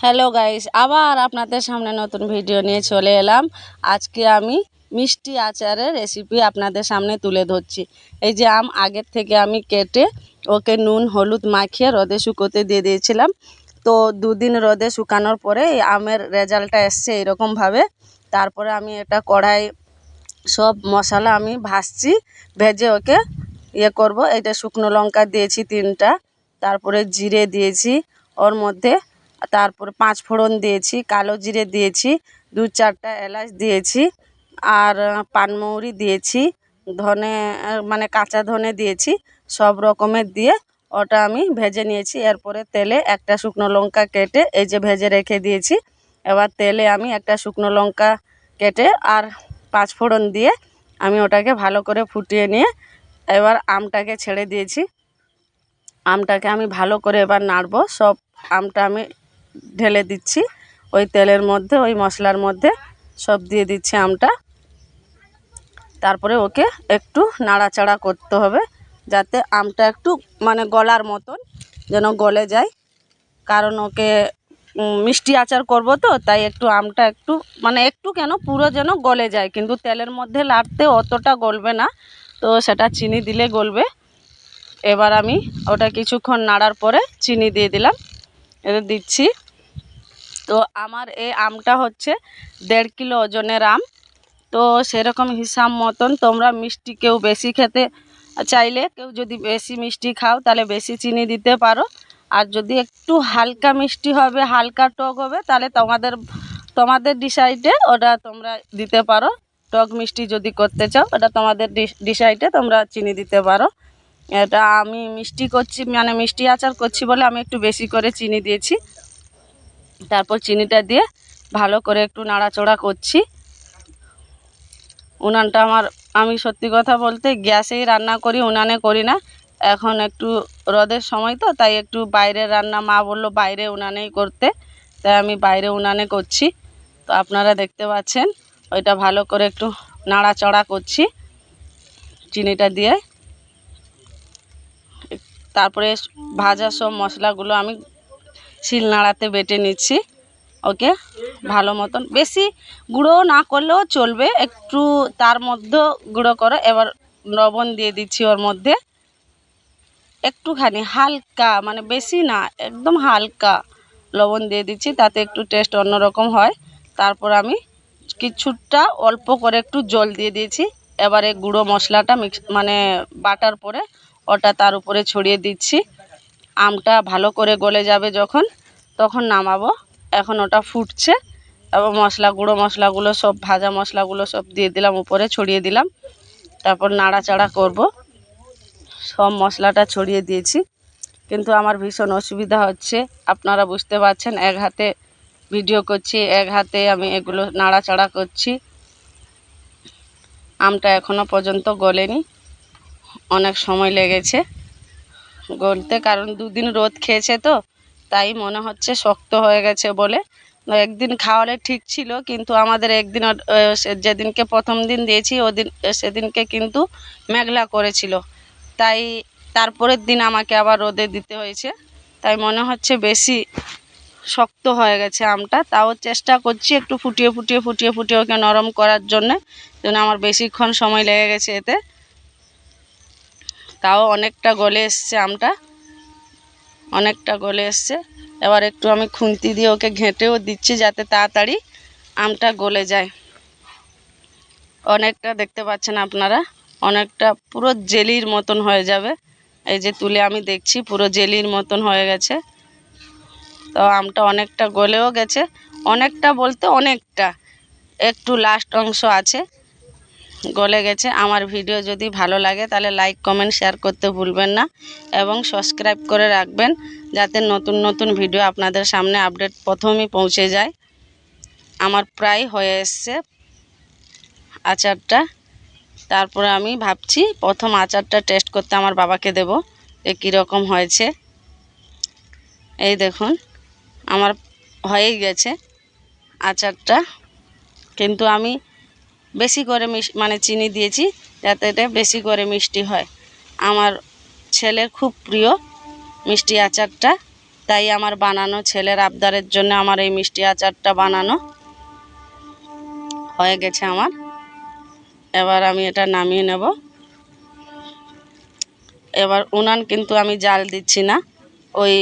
Hello guys আবার আপনাদের সামনে নতুন ভিডিও নিয়ে চলে এলাম। আজকে আমি মিষ্টি আচারের রেসিপি আপনাদের সামনে তুলে ধরছি। এই যে আম আগের থেকে আমি কেটে ওকে নুন, হলুদ মাখিয়ে রোদে শুকোতে দিয়ে দিয়েছিলাম। তো দুদিন রোদে শুকানোর পরে এই আমের রেজাল্টটা এসছে এরকমভাবে। তারপরে আমি এটা কড়াই সব মশলা আমি ভাজছি, ভেজে ওকে ইয়ে করব। এটা শুকনো লঙ্কা দিয়েছি তিনটা, তারপরে জিরে দিয়েছি। ওর মধ্যে তারপরে পাঁচ ফোড়ন দিয়েছি, কালো জিরে দিয়েছি, দু চারটা এলাচ দিয়েছি আর পানমৌরি দিয়েছি, ধনে মানে কাঁচা ধনে দিয়েছি, সব রকমের দিয়ে ওটা আমি ভেজে নিয়েছি। এরপরে তেলে একটা শুকনো লঙ্কা কেটে এই যে ভেজে রেখে দিয়েছি, এবার তেলে আমি একটা শুকনো লঙ্কা কেটে আর পাঁচ ফোড়ন দিয়ে আমি ওটাকে ভালো করে ফুটিয়ে নিয়ে এবার আমটাকে ছেড়ে দিয়েছি। আমটাকে আমি ভালো করে এবার নাড়বো, সব আমটা আমি ঢেলে দিচ্ছি। ওই তেলের মধ্যে, ওই মশলার মধ্যে সব দিয়ে দিচ্ছি আমটা। তারপরে ওকে একটু নাড়াচাড়া করতে হবে, যাতে আমটা একটু মানে গলার মতন যেন গলে যায়। কারণ ওকে মিষ্টি আচার করব তো, তাই একটু আমটা একটু মানে একটু কেন পুরো যেন গলে যায়। কিন্তু তেলের মধ্যে লাড়তে অতটা গলবে না, তো সেটা চিনি দিলে গলবে। এবার আমি ওটা কিছুক্ষণ নাড়ার পরে চিনি দিয়ে দিলাম। এটা দিচ্ছি তো আমার এই আমটা হচ্ছে দেড় কিলো ওজনের আম। তো সেরকম হিসাব মতন তোমরা মিষ্টি কেউ বেশি খেতে চাইলে, কেউ যদি বেশি মিষ্টি খাও তাহলে বেশি চিনি দিতে পারো। আর যদি একটু হালকা মিষ্টি হবে, হালকা টক হবে, তাহলে তোমাদের তোমাদের ডিসাইডে ওটা তোমরা দিতে পারো। টক মিষ্টি যদি করতে চাও, ওটা তোমাদের ডিসাইডে তোমরা চিনি দিতে পারো। এটা আমি মিষ্টি করছি মানে মিষ্টি আচার করছি বলে আমি একটু বেশি করে চিনি দিয়েছি। তারপর চিনিটা দিয়ে ভালো করে একটু নাড়াচড়া করছি। উনানটা আমার, আমি সত্যি কথা বলতে গ্যাসেই রান্না করি, উনানে করি না। এখন একটু রদের সময় তো, তাই একটু বাইরে রান্না, মা বলল বাইরে উনানেই করতে। তাই আমি বাইরে উনানে করছি। তো আপনারা দেখতে পাচ্ছেন, ওইটা ভালো করে একটু নাড়াচড়া করছি চিনিটা দিয়ে। তারপরে ভাজা সব মশলাগুলো আমি শিল নাড়াতে বেটে নিচ্ছি। ওকে? ভালো মতন। বেশি গুঁড়ো না করলেও চলবে। একটু তার মধ্যে গুঁড়ো করো। এবার লবণ দিয়ে দিচ্ছি ওর মধ্যে। একটুখানি হালকা মানে বেশি না, একদম হালকা লবণ দিয়ে দিচ্ছি তাতে একটু টেস্ট অন্যরকম হয়। তারপর আমি কিছুটা অল্প করে একটু জল দিয়ে দিয়েছি। এবারে গুঁড়ো মশলাটা মিক্স মানে বাটার পরে ওটা তার উপরে ছড়িয়ে দিচ্ছি। আমটা ভালো করে গলে যাবে যখন, তখন নামাবো। এখন ওটা ফুটছে এবং মশলা গুঁড়ো মশলাগুলো সব, ভাজা মশলাগুলো সব দিয়ে দিলাম, উপরে ছড়িয়ে দিলাম। তারপর নাড়াচাড়া করব। সব মশলাটা ছড়িয়ে দিয়েছি। কিন্তু আমার ভীষণ অসুবিধা হচ্ছে। আপনারা বুঝতে পারছেন, এক হাতে ভিডিও করছি, এক হাতে আমি এগুলো নাড়াচাড়া করছি। আমটা এখনও পর্যন্ত গলেনি। অনেক সময় লেগেছে। গলতে, কারণ দুদিন রোদ খেয়েছে তো, তাই মনে হচ্ছে শক্ত হয়ে গেছে বলে। একদিন খাওয়ালে ঠিক ছিল, কিন্তু আমাদের একদিন যেদিনকে প্রথম দিন দিয়েছি, ওদিন সেদিনকে কিন্তু মেঘলা করেছিল। তাই তারপরের দিন আমাকে আবার রোদে দিতে হয়েছে। তাই মনে হচ্ছে বেশি শক্ত হয়ে গেছে আমটা। তাও চেষ্টা করছি একটু ফুটিয়ে ফুটিয়ে ফুটিয়ে ফুটিয়ে ওকে নরম করার জন্যে, যেন আমার বেশিক্ষণ সময় লেগে গেছে এতে। তাও অনেকটা গলে এসছে আমটা। অনেকটা গলে এসছে। এবার একটু আমি খুন্তি দিয়ে ওকে ঘেঁটেও দিচ্ছি যাতে তাড়াতাড়ি আমটা গলে যায়। অনেকটা দেখতে পাচ্ছেন আপনারা, অনেকটা পুরো জেলির মতন হয়ে যাবে। এই যে তুলে আমি দেখছি, পুরো জেলির মতন হয়ে গেছে। তো আমটা অনেকটা গলেও গেছে। অনেকটা বলতে অনেকটা। একটু লাস্ট অংশ আছে। গলে গেছে। আমার ভিডিও যদি ভালো লাগে তাহলে লাইক কমেন্ট শেয়ার করতে ভুলবেন না এবং সাবস্ক্রাইব করে রাখবেন যাতে নতুন নতুন ভিডিও আপনাদের সামনে আপডেট প্রথমেই পৌঁছে যায়। আমার প্রায় হয়ে এসছে আচারটা। তারপরে আমি ভাবছি প্রথম আচারটা টেস্ট করতে আমার বাবাকে দেব যে কীরকম হয়েছে। এই দেখুন, আমার হয়েই গেছে আচারটা। কিন্তু আমি বেশি করে মানে চিনি দিয়েছি যাতে এটা বেশি করে মিষ্টি হয়। আমার ছেলের খুব প্রিয় মিষ্টি আচারটা, তাই আমার বানানো ছেলের আবদারের জন্য আমার এই মিষ্টি আচারটা বানানো হয়ে গেছে আমার। এবার আমি এটা নামিয়ে নেব। এবার উনান কিন্তু আমি জাল দিচ্ছি না, ওই